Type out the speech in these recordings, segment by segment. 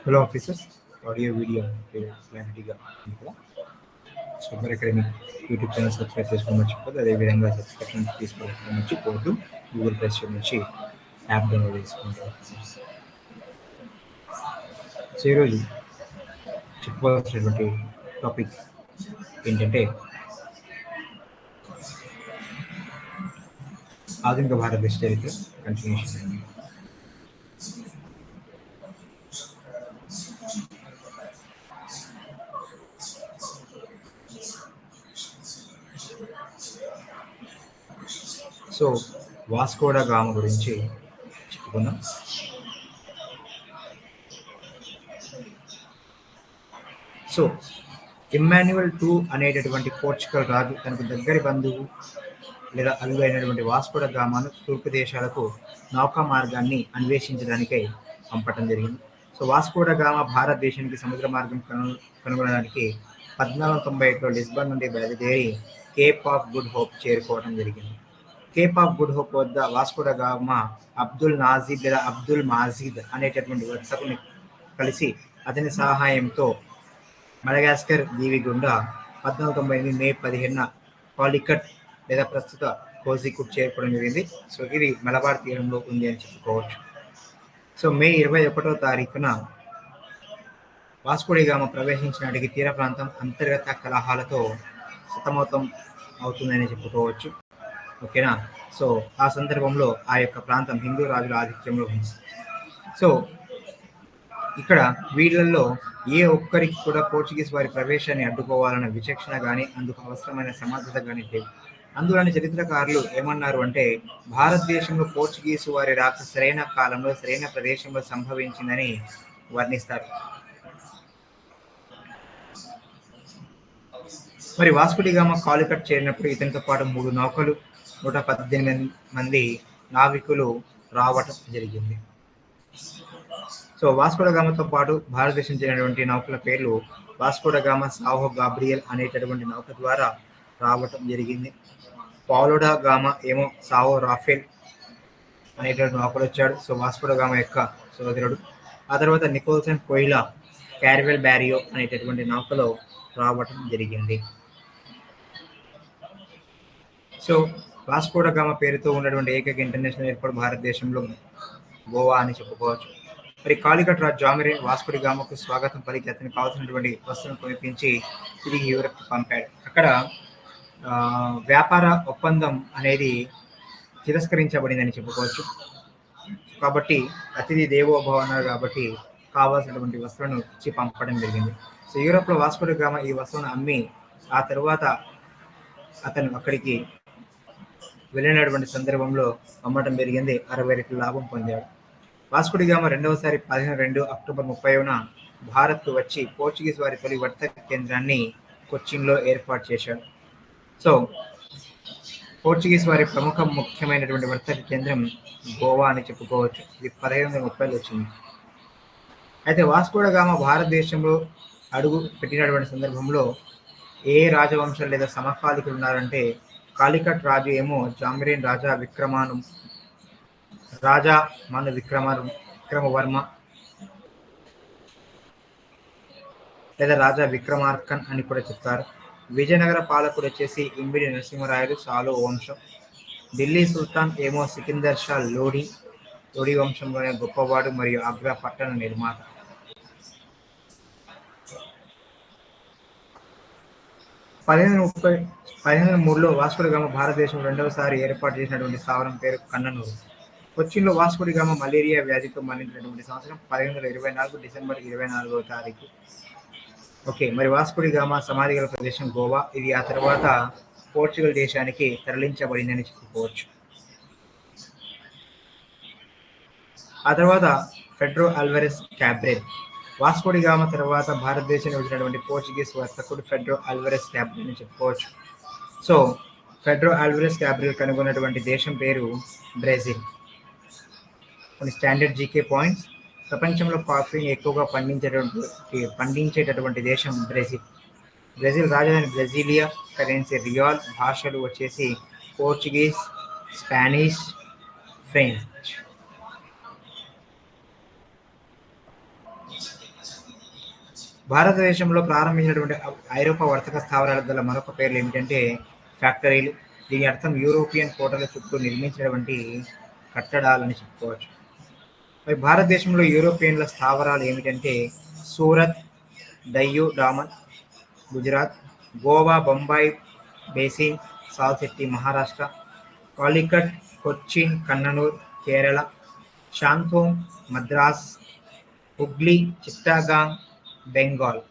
Hello officers audio video క్లారిటీగా ఉంది కదా super academy YouTube channel subscribe చేసుకోవడం మర్చిపోదు అదేవిధంగా సబ్స్క్రిప్షన్ తీసుకోవడం మర్చిపోవద్దు గూగుల్ ప్లే స్టోర్ నుంచి యాప్ డౌన్లోడ్ చేసుకోండి ఆఫీసర్స్ సో ఈరోజు చెప్పుకోవాల్సినటువంటి టాపిక్ ఏంటంటే ఆధునిక భారతదేశ చరిత్ర కంటిన్యూషన్ వాస్కోడా గామ గురించి చెప్పుకుందాం. సో ఇమ్మాన్యువల్ టూ అనేటటువంటి పోర్చుగల్ రాజు తనకు దగ్గరి బంధువు లేదా అలువైనటువంటి అయినటువంటి వాస్కోడ గామాను తూర్పు దేశాలకు నౌకా మార్గాన్ని అన్వేషించడానికై పంపటం జరిగింది. సో వాస్కోడ గామ భారతదేశానికి సముద్ర మార్గం కను కనుగొనడానికి పద్నాలుగు తొంభై ఒకటిలో లిస్బన్ నుండి బయలుదేరి కేప్ ఆఫ్ గుడ్ హోప్ చేరుకోవడం జరిగింది. కేప్ ఆఫ్ గుడ్ హోప్ వద్ద వాస్కోడ గామ అబ్దుల్ నాజీద్ లేదా అబ్దుల్ మాజీద్ అనేటటువంటి వర్తకుని కలిసి అతని సహాయంతో మడగాస్కర్ దీవి గుండా పద్నాలుగు తొంభై ఎనిమిది మే పదిహేనున పాలికట్ లేదా ప్రస్తుత కోజికుట్ చేరుకోవడం జరిగింది. సో ఇది మలబార్ తీరంలో ఉంది అని చెప్పుకోవచ్చు. సో మే ఇరవై ఒకటో తారీఖున వాస్కోడిగామ ప్రవేశించినాటికి తీర ప్రాంతం అంతర్గత కలహాలతో సతమతం అవుతుందని చెప్పుకోవచ్చు. ఓకేనా? సో ఆ సందర్భంలో ఆ యొక్క ప్రాంతం హిందూ రాజుల ఆధిక్యంలో ఉంది. సో ఇక్కడ వీళ్ళల్లో ఏ ఒక్కరికి కూడా పోర్చుగీస్ వారి ప్రవేశాన్ని అడ్డుకోవాలన్న విచక్షణ కానీ అందుకు అవసరమైన సమర్థత కానీ లేవు. అందులోని చరిత్రకారులు ఏమన్నారు అంటే భారతదేశంలో పోర్చుగీసు వారి రాక సరైన కాలంలో సరైన ప్రదేశంలో సంభవించిందని వర్ణిస్తారు. మరి వాస్కుడిగామ కాలికట్ చేరినప్పుడు ఇతనితో పాటు మూడు నౌకలు నూట పద్దెనిమిది మంది నావికులు రావటం జరిగింది. సో వాస్కోడగామతో పాటు భారతదేశం చెందినటువంటి నౌకల పేర్లు వాస్కోడగామ సాహో గాబ్రియల్ అనేటటువంటి నౌక ద్వారా రావటం జరిగింది. పాలోడా గామ ఏమో సావో రాఫెల్ అనేటువంటి నౌకలు వచ్చాడు. సో వాస్కోడగామ యొక్క సోదరుడు. ఆ తర్వాత నికోల్సన్ కోయిలా క్యారివెల్ బ్యారియో అనేటటువంటి నౌకలో రావటం జరిగింది. సో వాస్కోడగామ పేరుతో ఉన్నటువంటి ఏకైక ఇంటర్నేషనల్ ఎయిర్పోర్ట్ భారతదేశంలో గోవా అని చెప్పుకోవచ్చు. మరి కాలికట్ రాజ్ జామిరిన్ వాస్కోడి గామకు స్వాగతం పలికి అతనికి కావాల్సినటువంటి వస్తువులను కొనిపించి తిరిగి యూరప్ పంపాడు. అక్కడ వ్యాపార ఒప్పందం అనేది తిరస్కరించబడిందని చెప్పుకోవచ్చు. కాబట్టి అతిథి దేవోభవ అన్నారు కాబట్టి కావాల్సినటువంటి వస్తువులను ఇచ్చి పంపడం జరిగింది. సో యూరోప్లో వాస్కోడి గామ ఈ వస్తువును అమ్మి ఆ తర్వాత అతను అక్కడికి వెళ్ళినటువంటి సందర్భంలో అమ్మటం పెరిగింది అరవై రెట్లు లాభం పొందాడు. వాస్కుడి గామ రెండవసారి పదిహేను రెండు అక్టోబర్ ముప్పైన భారత్కు వచ్చి పోర్చుగీస్ వారి తొలి వర్తక కేంద్రాన్ని కొచ్చిన్లో ఏర్పాటు చేశాడు. సో పోర్చుగీస్ వారి ప్రముఖ ముఖ్యమైనటువంటి వర్తక కేంద్రం గోవా అని చెప్పుకోవచ్చు. ఇది పదిహేను వందల ముప్పైలో వచ్చింది. అయితే వాస్కోడగామ భారతదేశంలో అడుగు పెట్టినటువంటి సందర్భంలో ఏ రాజవంశాలు లేదా సమకాలికులు ఉన్నారంటే కాలికట్ రాజు ఏమో జామిరీన్ రాజా విక్రమాను రాజా మను విక్రమ విక్రమవర్మ లేదా రాజా విక్రమార్కన్ అని కూడా చెప్తారు. విజయనగర పాలకుడు వచ్చేసి ఇంబిడి నరసింహరాయలు సాలో వంశం. ఢిల్లీ సుల్తాన్ ఏమో సికిందర్ షా లోడి లోడి వంశంలోనే గొప్పవాడు మరియు అగ్ర పట్టణ నిర్మాత. పదిహేను ముప్పై పదిహేను మూడులో వాస్కోడి గ్రామ భారతదేశం రెండవసారి ఏర్పాటు చేసినటువంటి స్థావరం పేరు కన్ననూరు. కొచ్చిన్లో వాస్కోడి గామ మలేరియా వ్యాధితో మరణించినటువంటి సంవత్సరం పదిహేను వందల ఇరవై నాలుగు డిసెంబర్ ఇరవై నాలుగవ తారీఖు. ఓకే మరి వాస్కోడిగామ సమాధి గల ప్రదేశం గోవా. ఇది ఆ తర్వాత పోర్చుగల్ దేశానికి తరలించబడిందని చెప్పుకోవచ్చు. ఆ తర్వాత ఫెడ్రో అల్వరెస్ క్యాబ్రెల్ వాస్కోడి గామ తర్వాత భారతదేశానికి వచ్చినటువంటి పోర్చుగీస్ వర్తకుడు ఫెడ్రో అల్వరెస్ క్యాబ్రెల్ అని చెప్పుకోవచ్చు. సో ఫెడ్రో అల్వరెస్ క్యాబ్రియల్ కనుగొన్నటువంటి దేశం పేరు బ్రెజిల్. కొన్ని స్టాండర్డ్ జీకే పాయింట్స్. ప్రపంచంలో కాఫీని ఎక్కువగా పండించేటటువంటి పండించేటటువంటి దేశం బ్రెజిల్. బ్రెజిల్ రాజధాని బ్రెజిలియా కరెన్సీ రియాల్ భాషలు వచ్చేసి పోర్చుగీస్ స్పానిష్ ఫ్రెంచ్. భారతదేశంలో ప్రారంభించినటువంటి ఐరోపా వర్తక స్థావరాల గల మరొక పేర్లు ఏమిటంటే ఫ్యాక్టరీలు. దీని అర్థం యూరోపియన్ కోటల చుట్టూ నిర్మించినటువంటి కట్టడాలని చెప్పుకోవచ్చు. మరి భారతదేశంలో యూరోపియన్ల స్థావరాలు ఏమిటంటే సూరత్ డయ్యూ డామన్ గుజరాత్ గోవా బొంబాయి బేసిన్ సాల్సెట్టి మహారాష్ట్ర కాలికట్ కొచ్చిన్ కన్ననూర్ కేరళ శాంతోమ్ మద్రాస్ హుగ్లీ చిట్టాగాంగ్ బెంగాల్.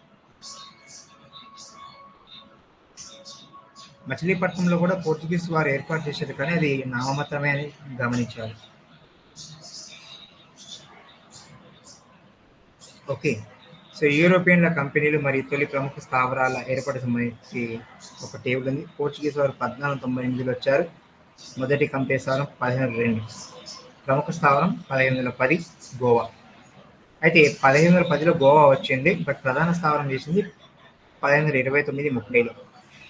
మచిలీపట్నంలో కూడా పోర్చుగీస్ వారు ఏర్పాటు చేసేది కానీ అది నామమాత్రమే అని గమనించాలి ఓకే. సో యూరోపియన్ల కంపెనీలు మరియు తొలి ప్రముఖ స్థావరాల ఏర్పాటు సంబంధించి ఒక టేబుల్ ఉంది. పోర్చుగీస్ వారు పద్నాలుగు తొంభై ఎనిమిదిలో వచ్చారు. మొదటి కంపెనీ స్థావరం పదిహేను రెండు. ప్రముఖ స్థావరం పదిహేను వందల పది గోవా. అయితే పదిహేను వందల పదిలో గోవా వచ్చింది బట్ ప్రధాన స్థావరం చేసింది పదిహేను వందల ఇరవై తొమ్మిది ముప్పైలో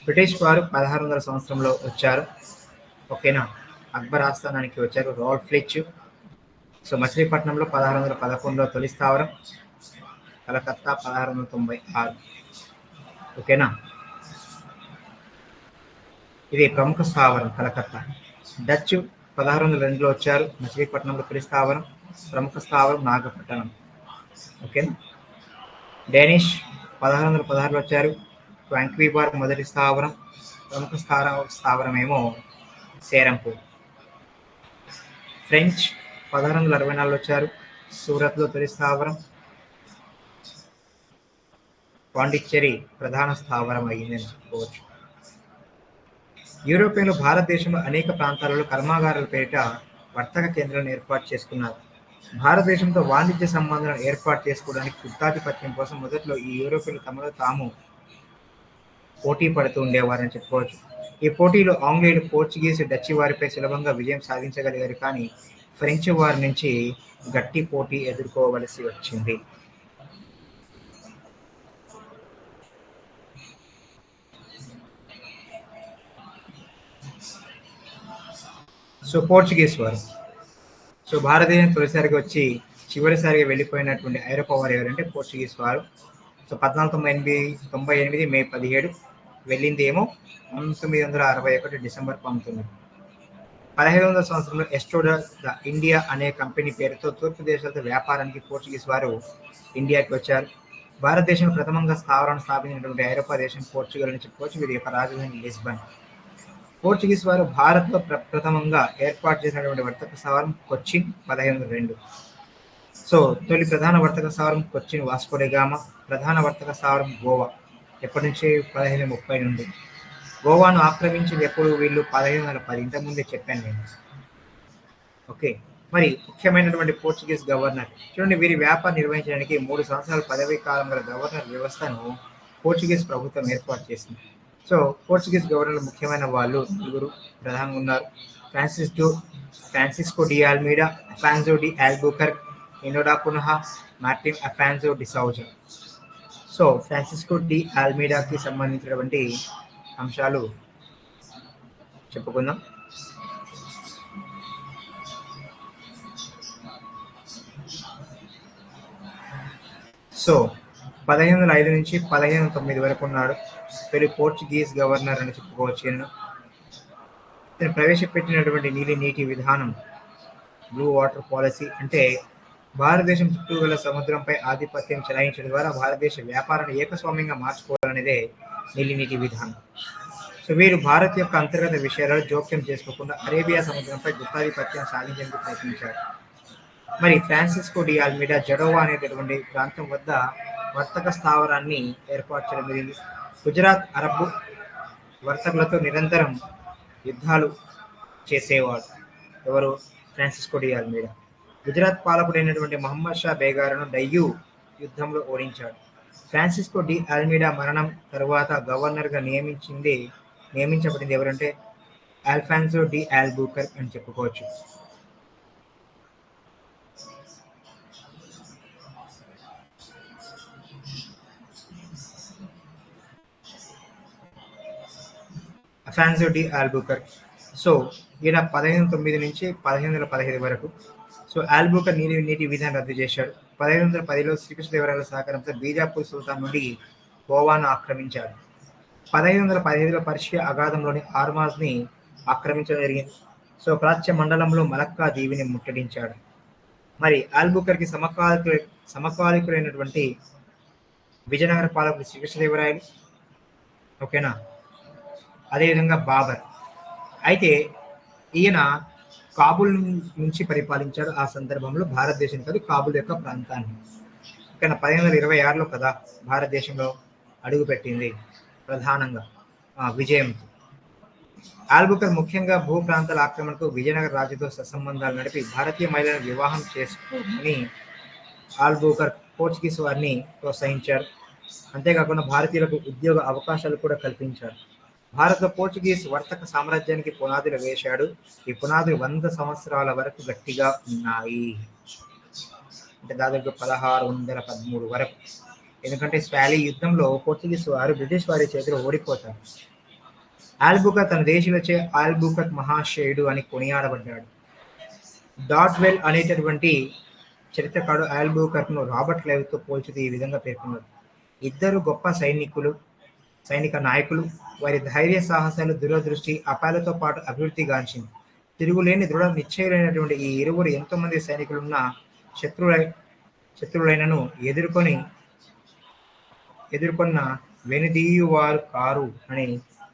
బ్రిటిష్ వారు పదహారు వందల సంవత్సరంలో వచ్చారు. ఓకేనా? అక్బర్ ఆస్థానానికి వచ్చారు రాల్ ఫ్లిచ్. సో మచిలీపట్నంలో పదహారు వందల పదకొండులో తొలి స్థావరం కలకత్తా పదహారు వందల తొంభై ఆరు. ఓకేనా? ఇది ప్రముఖ స్థావరం కలకత్తా. డచ్ పదహారు వందల రెండులో వచ్చారు. మచిలీపట్నంలో తొలి స్థావరం ప్రముఖ స్థావరం నాగపట్టణం ఓకేనా డేనిష్ పదహారు వందల పదహారులో వచ్చారు. వాంక్వీబార్ మొదటి స్థావరం ప్రముఖ స్థావరం స్థావరం ఏమో సేరంపూర్. ఫ్రెంచ్ పదహారు వందల అరవై నాలుగులో వచ్చారు. సూరత్లో తొలి స్థావరం. పాండిచ్చేరి ప్రధాన స్థావరం అయ్యిందని చెప్పుకోవచ్చు. యూరోపియన్లు భారతదేశంలో అనేక ప్రాంతాలలో కర్మాగారాల పేరిట వర్తక కేంద్రాలను ఏర్పాటు చేసుకున్నారు. భారతదేశంతో వాణిజ్య సంబంధాలను ఏర్పాటు చేసుకోవడానికి గుత్తాధిపత్యం కోసం మొదట్లో ఈ యూరోపియన్లు తమలో తాము పోటీ పడుతూ ఉండేవారని చెప్పుకోవచ్చు. ఈ పోటీలో ఆంగ్లేయులు పోర్చుగీస్ డచ్ వారిపై సులభంగా విజయం సాధించగలిగారు కానీ ఫ్రెంచ్ వారి నుంచి గట్టి పోటీ ఎదుర్కోవలసి వచ్చింది. సో పోర్చుగీస్ వారు సో భారతదేశం తొలిసారిగా వచ్చి చివరిసారిగా వెళ్ళిపోయినటువంటి ఐరోపా వారు ఎవరంటే పోర్చుగీస్ వారు. సో పద్నాలుగు తొంభై ఎనిమిది తొంభై ఎనిమిది మే పదిహేడు వెళ్ళింది ఏమో పంతొమ్మిది వందల అరవై ఒకటి డిసెంబర్ పంతొమ్మిది. పదహైదు వందల సంవత్సరంలో ఎస్టోడా ద ఇండియా అనే కంపెనీ పేరుతో తూర్పు దేశాలతో వ్యాపారానికి పోర్చుగీస్ వారు ఇండియాకి వచ్చారు. భారతదేశం ప్రథమంగా స్థావరాన్ని స్థాపించినటువంటి ఐరోపా దేశం పోర్చుగల్ అని చెప్పుకోవచ్చు వీరి యొక్క రాజధాని లిస్బన్. పోర్చుగీస్ వారు భారత్లో ప్ర ప్రథమంగా ఏర్పాటు చేసినటువంటి వర్తక స్థావరం కొచ్చిన్ పదహైదు వందల రెండు. సో తొలి ప్రధాన వర్తక స్థావరం కొచ్చిన్ వాస్కోడెగామా ప్రధాన వర్తక స్థావరం గోవా. ఎప్పటి నుంచి? పదిహేను ముప్పై నుండి. గోవాను ఆక్రమించింది ఎప్పుడు వీళ్ళు పదిహేను వందల పది? ఇంతకుముందే చెప్పాను నేను. ఓకే. మరి ముఖ్యమైనటువంటి పోర్చుగీస్ గవర్నర్. చూడండి వీరి వ్యాపారం నిర్వహించడానికి మూడు సంవత్సరాల పదవీ కాలం గల గవర్నర్ వ్యవస్థను పోర్చుగీస్ ప్రభుత్వం ఏర్పాటు చేసింది. సో పోర్చుగీస్ గవర్నర్ ముఖ్యమైన వాళ్ళు నలుగురు ప్రధానంగా ఉన్నారు. Francis do Francisco de Almeida Afonso de Albuquerque ఎనోడా పునహ Martin Afonso de Sousa. So Francisco de ఆల్మీడాకి సంబంధించినటువంటి అంశాలు చెప్పుకుందాం. సో పదిహేను వందల ఐదు నుంచి పదిహేను వందల తొమ్మిది వరకు ఉన్నాడు. తొలి పోర్చుగీస్ గవర్నర్ అని చెప్పుకోవచ్చు. ఈయన ఇతను ప్రవేశపెట్టినటువంటి నీలి నీటి విధానం బ్లూ వాటర్ పాలసీ అంటే భారతదేశం చుట్టూ గల సముద్రంపై ఆధిపత్యం చెలాయించడం ద్వారా భారతదేశ వ్యాపారాన్ని ఏకస్వామ్యంగా మార్చుకోవాలనేదే నీలి నీటి విధానం. సో వీరు భారత్ యొక్క అంతర్గత విషయాలలో జోక్యం చేసుకోకుండా అరేబియా సముద్రంపై గుత్తాధిపత్యం సాధించేందుకు ప్రయత్నించారు. మరి ఫ్రాన్సిస్కో డి ఆల్మిడా జడోవా అనేటటువంటి ప్రాంతం వద్ద వర్తక స్థావరాన్ని ఏర్పాటు చేయడం జరిగింది. గుజరాత్ అరబ్ వర్తకులతో నిరంతరం యుద్ధాలు చేసేవాడు. ఎవరు? ఫ్రాన్సిస్కో డి ఆల్మిడా గుజరాత్ పాలకుడైనటువంటి మహమ్మద్ షా బేగారును డయ్యూ యుద్ధంలో ఓడించాడు. ఫ్రాన్సిస్కో డి ఆల్మిడా మరణం తరువాత గవర్నర్గా నియమించింది నియమించబడింది ఎవరంటే ఆల్ఫాన్సో డి ఆల్బూకర్ అని చెప్పుకోవచ్చు. అఫాన్సో డి ఆల్బుకర్ సో ఈయన పదిహేను తొమ్మిది నుంచి పదిహేను వందల పదహైదు వరకు. సో ఆల్బుకర్ నీటి నీటి విధానం రద్దు చేశాడు. పదహైదు వందల పదిలో శ్రీకృష్ణదేవరాయల సహకారంతో బీజాపూర్ సుల్తాన్ నుండి గోవాను ఆక్రమించాడు. పదహైదు వందల పదిహేనులో పర్షియా అగాధంలోని ఆర్మాజ్ని ఆక్రమించడం జరిగింది. సో ప్రాచ్య మండలంలో మలక్కా దీవిని ముట్టడించాడు. మరి ఆల్బుకర్కి సమకాలికు సమకాలికులైనటువంటి విజయనగర పాలకుడు శ్రీకృష్ణదేవరాయలు ఓకేనా అదేవిధంగా బాబర్. అయితే ఈయన కాబుల్ నుంచి పరిపాలించాడు ఆ సందర్భంలో భారతదేశం కాదు కాబుల్ యొక్క ప్రాంతాన్ని. ఇక్కడ పదిహేను వందల ఇరవై ఆరులో కదా భారతదేశంలో అడుగుపెట్టింది ప్రధానంగా విజయం. విజయంతో ఆల్బుకర్ ముఖ్యంగా భూ ప్రాంతాల ఆక్రమణకు విజయనగర రాజుతో సత్సంబంధాలు నడిపి భారతీయ మహిళలను వివాహం చేసుకోమని ఆల్బుకర్ పోర్చుగీస్ వారిని ప్రోత్సహించారు. అంతేకాకుండా భారతీయులకు ఉద్యోగ అవకాశాలు కూడా కల్పించారు. భారత పోర్చుగీస్ వర్తక సామ్రాజ్యానికి పునాదులు వేశాడు. ఈ పునాదులు వంద సంవత్సరాల వరకు గట్టిగా ఉన్నాయి. అంటే దాదాపు పదహారు వందల పదమూడు వరకు. ఎందుకంటే స్వాలీ యుద్ధంలో పోర్చుగీస్ వారు బ్రిటిష్ వారి చేతిలో ఓడిపోతారు. ఆల్బుకర్ తన దేశీయులచే ఆల్బుకర్ మహాశయుడు అని కొనియాడబడ్డాడు. డాట్వెల్ అనేటటువంటి చరిత్రకారుడు ఆల్బుకర్ను రాబర్ట్ క్లైవ్తో పోల్చుతూ ఈ విధంగా పేర్కొన్నాడు. ఇద్దరు గొప్ప సైనికులు సైనిక నాయకులు వారి ధైర్య సాహసాలు దూరదృష్టి అపాయాలతో పాటు అభివృద్ధి గాంచింది. తిరుగులేని దృఢ నిశ్చయులైనటువంటి ఈ ఇరువురు ఎంతో మంది సైనికులున్న శత్రువులై శత్రువులైనను ఎదుర్కొని ఎదుర్కొన్న వెనుదీయువారు కారు అని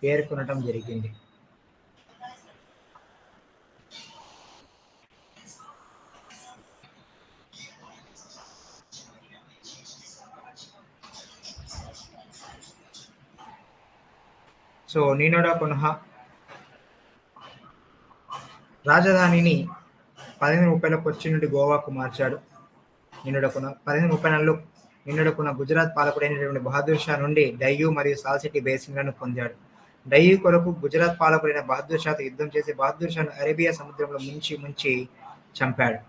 పేర్కొనటం జరిగింది. సో నీనోడా పునః రాజధానిని పదిహేను ముప్పైలో కొచ్చి నుండి గోవాకు మార్చాడు. నిన్నుడకున్న పదిహేను ముప్పై నాలుగులో నిన్నుడకున్న గుజరాత్ పాలకుడైనటువంటి బహదూర్ షా నుండి డయ్యూ మరియు సాల్సిటీ బేసిన్లను పొందాడు. డయ్యూ కొరకు గుజరాత్ పాలకుడైన బహదూర్ షాతో యుద్ధం చేసి బహదూర్ షాను అరేబియా సముద్రంలో ముంచి ముంచి చంపాడు.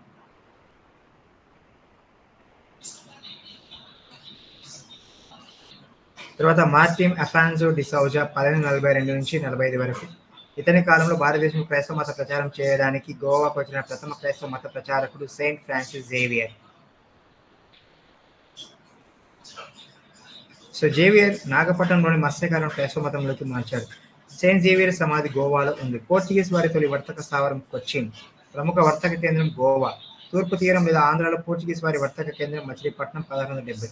తర్వాత మార్టిన్ అఫాన్జో డిసౌజా పదిహేను నలభై రెండు నుంచి నలభై ఐదు వరకు. ఇతని కాలంలో భారతదేశం క్రైస్తవ మత ప్రచారం చేయడానికి గోవాకు వచ్చిన ప్రథమ క్రైస్తవ మత ప్రచారకుడు saint Francis Xavier. So Xavier నాగపట్నంలోని మత్స్యకారం క్రైస్తవ మతంలోకి మార్చాడు. సెయింట్ జేవియర్ సమాధి గోవాలో ఉంది. పోర్చుగీస్ వారి తొలి వర్తక స్థావరం కొచ్చిన్. ప్రముఖ వర్తక కేంద్రం గోవా. తూర్పు తీరం లేదా ఆంధ్రాలో పోర్చుగీస్ వారి వర్తక కేంద్రం మచిలీపట్నం పదహారు వందల డెబ్బై.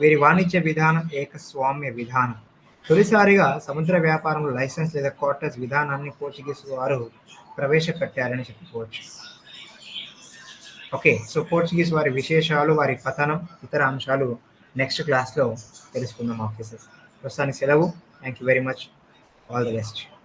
వీరి వాణిజ్య విధానం ఏకస్వామ్య విధానం. తొలిసారిగా సముద్ర వ్యాపారంలో లైసెన్స్ లేదా క్వార్టర్స్ విధానాన్ని పోర్చుగీస్ వారు ప్రవేశపెట్టారని చెప్పుకోవచ్చు. ఓకే సో పోర్చుగీస్ వారి విశేషాలు వారి పతనం ఇతర అంశాలు నెక్స్ట్ క్లాస్లో తెలుసుకుందాం ఆఫీసర్స్. ప్రస్తుతానికి సెలవు. Thank you very much all the best